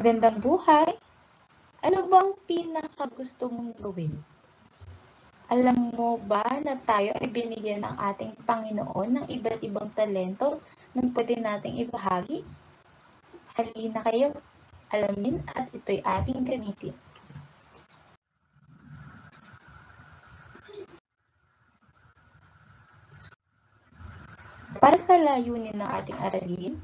Magandang buhay! Ano bang pinakagusto mong gawin? Alam mo ba na tayo ay binigyan ng ating Panginoon ng iba't ibang talento na pwede nating ibahagi? Halina kayo, alamin at ito'y ating gamitin. Para sa layunin ng ating aralin,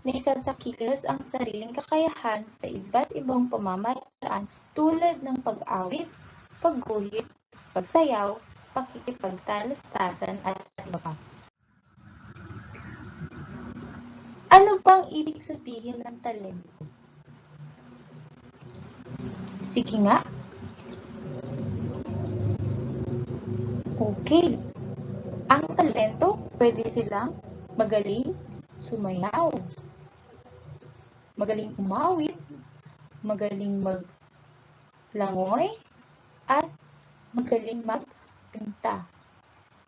na isa sa kilos ang sariling kakayahan sa iba't ibang pamamaraan tulad ng pag-awit, pagguhit, pagsayaw, pakikipagtalastasan at iba pa. Ano bang ibig sabihin ng talento? Sige nga. Okay. Ang talento, pwede silang magaling sumayaw, magaling umawit, magaling maglangoy, at magaling magpinta.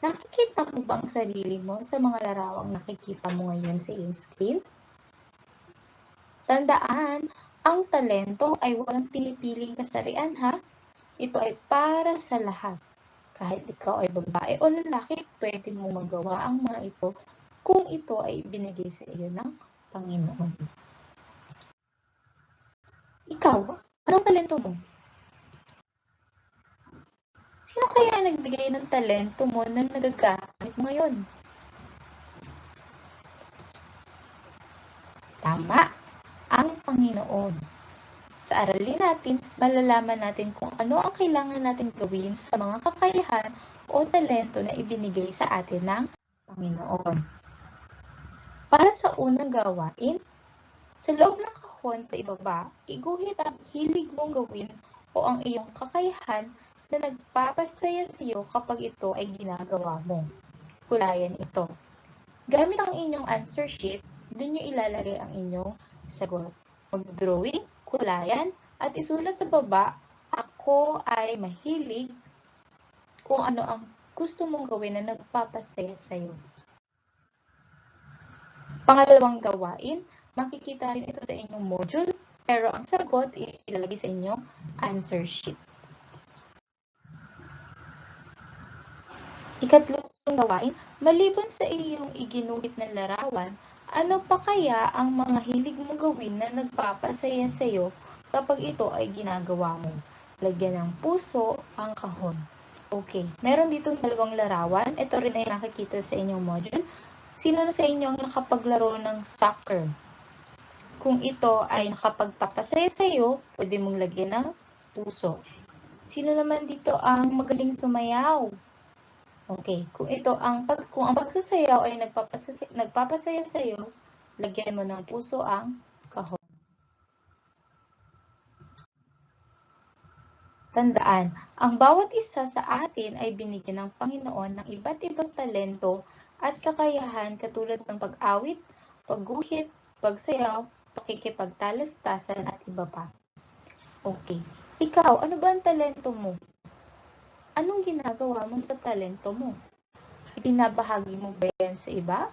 Nakikita mo ba ang sarili mo sa mga larawang nakikita mo ngayon sa iyong screen? Tandaan, ang talento ay walang pinipiling kasarian ha. Ito ay para sa lahat. Kahit ikaw ay babae o lalaki, pwede mo magawa ang mga ito kung ito ay binigay sa iyo ng Panginoon. Ikaw, anong talento mo? Sino kaya nagbigay ng talento mo na nagagamit mo ngayon? Tama, ang Panginoon. Sa aralin natin, malalaman natin kung ano ang kailangan natin gawin sa mga kakayahan o talento na ibinigay sa atin ng Panginoon. Para sa unang gawain, sa loob ng kahon sa ibaba, iguhit ang hilig mong gawin o ang iyong kakayahan na nagpapasaya sa iyo kapag ito ay ginagawa mo. Kulayan ito. Gamit ang inyong answer sheet, doon nyo ilalagay ang inyong sagot. Mag-drawing, kulayan, at isulat sa baba, ako ay mahilig kung ano ang gusto mong gawin na nagpapasaya sa iyo. Pangalawang gawain, makikita rin ito sa inyong module, pero ang sagot ilalagay sa inyong answer sheet. Ikatlong gawain, maliban sa iyong iginuhit na larawan, ano pa kaya ang mga hilig mong gawin na nagpapasaya sa iyo kapag ito ay ginagawa mo? Lagyan ng puso ang kahon. Okay, meron dito dalawang larawan. Ito rin ay nakikita sa inyong module. Sino na sa inyo ang nakapaglaro ng soccer? Kung ito ay nakapagpapasaya sa iyo, pwede mong lagyan ng puso. Sino naman dito ang magaling sumayaw? Okay, kung ito ang pag kung ang pagsasayaw ay nagpapasaya, nagpapasaya sa iyo, lagyan mo ng puso ang kahon. Tandaan, ang bawat isa sa atin ay binigyan ng Panginoon ng iba't ibang talento at kakayahan katulad ng pag-awit, pagguhit, pagsayaw, pakikipagtalastasan at iba pa. Okay, ikaw, ano ba ang talento mo? Anong ginagawa mo sa talento mo? Ibinabahagi mo ba yan sa iba?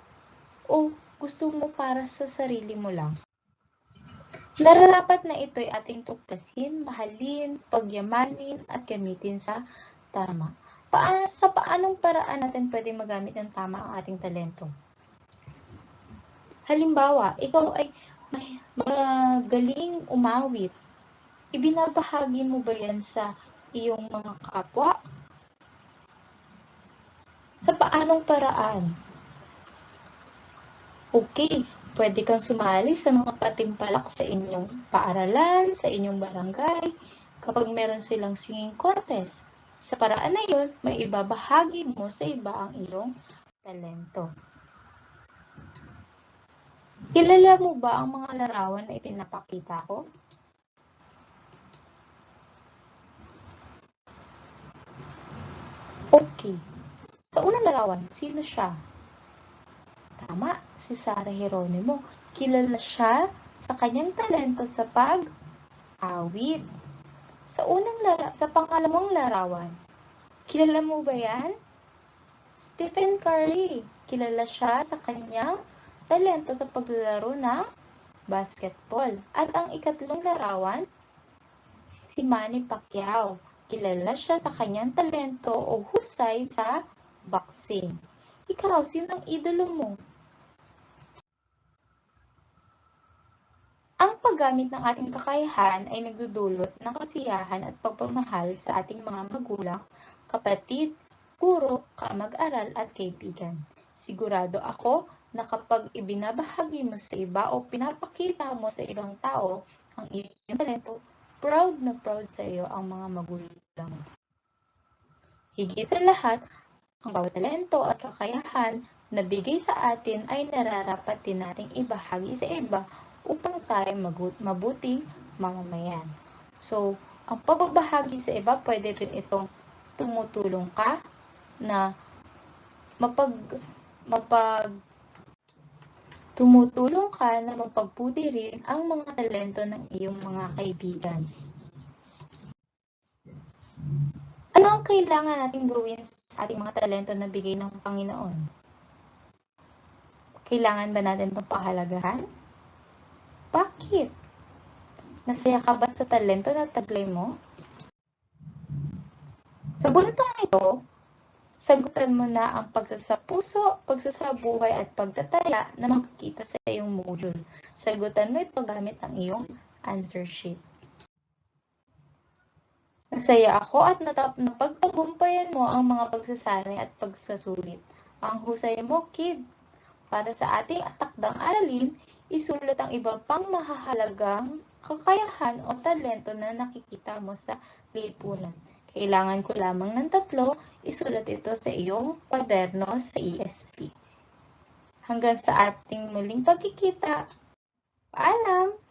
O gusto mo para sa sarili mo lang? Nararapat na ito'y ating tuklasin, mahalin, pagyamanin, at gamitin sa tama. Paa sa paanong paraan natin pwede magamit ng tama ang ating talento? Halimbawa, ikaw ay magaling umawit. Ibinabahagi mo ba yan sa iyong mga kapwa? Sa paanong paraan? Okay, pwede kang sumali sa mga patimpalak sa inyong paaralan, sa inyong barangay, kapag meron silang singing contest. Sa paraan na yun, may ibabahagi mo sa iba ang iyong talento. Kilala mo ba ang mga larawan na ipinapakita ko? Okay. Sa unang larawan, sino siya? Tama, si Sarah Geronimo. Kilala siya sa kanyang talento sa pag-awit. Sa unang lara sa pangalawang larawan, kilala mo ba yan? Stephen Curry. Kilala siya sa kanyang talento sa paglalaro ng basketball. At ang ikatlong larawan, si Manny Pacquiao. Kilala siya sa kanyang talento o husay sa boxing. Ikaw, sino ang idolo mo? Ang paggamit ng ating kakayahan ay nagdudulot ng kasiyahan at pagpamahal sa ating mga magulang, kapatid, guro, kamag-aral at kaibigan. Sigurado ako na kapag ibinabahagi mo sa iba o pinapakita mo sa ibang tao ang iyong talento, proud na proud sa iyo ang mga magulang. Higit sa lahat, ang bawat talento at kakayahan na bigay sa atin ay nararapat din nating ibahagi sa iba upang tayo mabuting mamamayan. So, ang pagbabahagi sa iba, pwede rin itong tumutulong ka na mapag mapag tumutulong ka na mapagbuti rin ang mga talento ng iyong mga kaibigan. Ano ang kailangan nating gawin sa ating mga talento na bigay ng Panginoon? Kailangan ba natin itong pahalagahan? Bakit? Masaya ka ba sa talento na taglay mo? Sa buntong ito, sagutan mo na ang pagsasapuso, pagsasabuhay at pagtataya na makikita sa iyong module. Sagutan mo ito gamit ang iyong answer sheet. Masaya ako at natap napagtagumpayan mo ang mga pagsasanay at pagsasulit. Ang husay mo, kid. Para sa ating takdang aralin, isulat ang iba pang mahahalagang kakayahan o talento na nakikita mo sa lipunan. Kailangan ko lamang ng tatlo, isulat ito sa iyong kwaderno sa ESP. Hanggang sa ating muling pagkikita. Paalam!